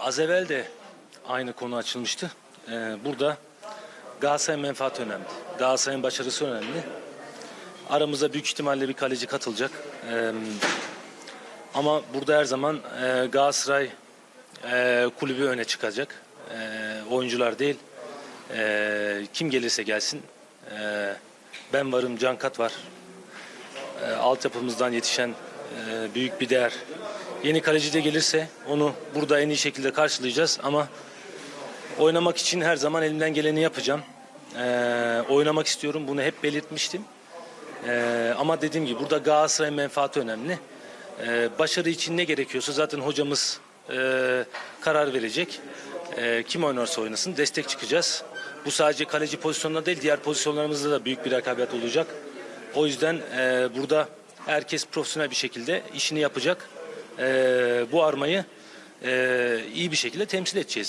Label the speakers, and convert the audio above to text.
Speaker 1: Az evvel de aynı konu açılmıştı. Ee, burada Galatasaray'ın menfaati önemli. Galatasaray'ın başarısı önemli. Aramıza büyük ihtimalle bir kaleci katılacak. Ee, ama burada her zaman e, Galatasaray e, kulübü öne çıkacak. E, oyuncular değil. E, kim gelirse gelsin. E, ben varım, Cankat var. E, altyapımızdan yetişen e, büyük bir değer. Yeni kaleci de gelirse onu burada en iyi şekilde karşılayacağız ama oynamak için her zaman elimden geleni yapacağım. E, oynamak istiyorum. Bunu hep belirtmiştim. E, ama dediğim gibi burada Galatasaray menfaati önemli. E, başarı için ne gerekiyorsa zaten hocamız e, karar verecek. E, kim oynarsa oynasın destek çıkacağız. Bu sadece kaleci pozisyonunda değil diğer pozisyonlarımızda da büyük bir rekabet olacak. O yüzden e, burada herkes profesyonel bir şekilde işini yapacak. E, bu armayı e, iyi bir şekilde temsil edeceğiz.